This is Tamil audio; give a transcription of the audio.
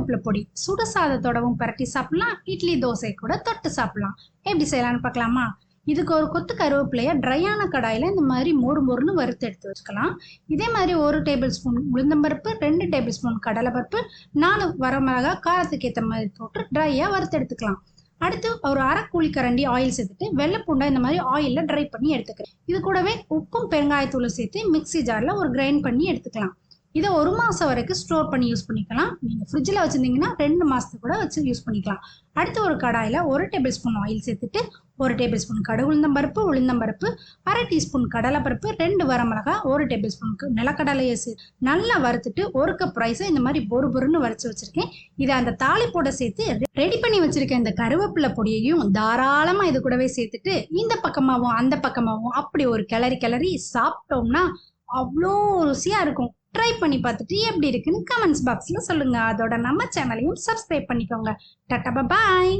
கருவேப்பிலை பொடி சுட சாதத்தோடவும் பரட்டி சாப்பிடலாம். இட்லி தோசை கூட தொட்டு சாப்பிடலாம். எப்படி செய்யலாம்னு பார்க்கலாமா? இதுக்கு ஒரு கொத்து கருவேப்பிலையை ட்ரையான கடாயில் இந்த மாதிரி மொறு மொறுன்னு வறுத்து எடுத்து வச்சுக்கலாம். இதே மாதிரி ஒரு டேபிள் ஸ்பூன் உளுந்தம்பருப்பு ரெண்டு டேபிள் ஸ்பூன் கடலைப்பருப்பு நாலு வரமிளகா காரத்துக்கு ஏற்ற மாதிரி போட்டு ட்ரையாக வறுத்து எடுத்துக்கலாம். அடுத்து ஒரு அரை கரண்டி ஆயில் சேர்த்துட்டு வெள்ளை பூண்டை இந்த மாதிரி ஆயிலில் ட்ரை பண்ணி எடுத்துக்கிறேன் இது கூடவே உப்பும் பெருங்காயத்தூளும் சேர்த்து மிக்ஸி ஜாரில் ஒரு கிரைண்ட் பண்ணி எடுத்துக்கலாம். இதை ஒரு மாதம் வரைக்கும் ஸ்டோர் பண்ணி யூஸ் பண்ணிக்கலாம். நீங்கள் ஃப்ரிட்ஜில் வச்சுருந்தீங்கன்னா ரெண்டு மாதத்துக்கு கூட வச்சு யூஸ் பண்ணிக்கலாம். அடுத்து ஒரு கடாயில் ஒரு டேபிள் ஸ்பூன் ஆயில் சேர்த்துட்டு ஒரு டேபிள் ஸ்பூன் கடுகு உளுந்தம்பருப்பு உளுந்தம்பருப்பு அரை டீஸ்பூன் கடலைப்பருப்பு ரெண்டு வரமிளகா ஒரு டேபிள் ஸ்பூனுக்கு நிலக்கடலையை சே நல்லா வறுத்துட்டு ஒரு கப் ரைஸை இந்த மாதிரி பொறு பொறுன்னு வறுத்து வச்சுருக்கேன். இதை அந்த தாளிப்போட சேர்த்து ரெடி பண்ணி வச்சிருக்க இந்த கருவேப்பிலை பொடியையும் தாராளமாக இது கூடவே சேர்த்துட்டு இந்த பக்கமாகவும் அந்த பக்கமாகவும் அப்படி ஒரு கிளறி கிளறி சாப்பிட்டோம்னா அவ்வளோ ருசியாக இருக்கும். ட்ரை பண்ணி பார்த்துட்டு எப்படி இருக்குன்னு கமெண்ட்ஸ் பாக்ஸில் சொல்லுங்கள் அதோட நம்ம சேனலையும் சப்ஸ்கிரைப் பண்ணிக்கோங்க. டட்டா பாய்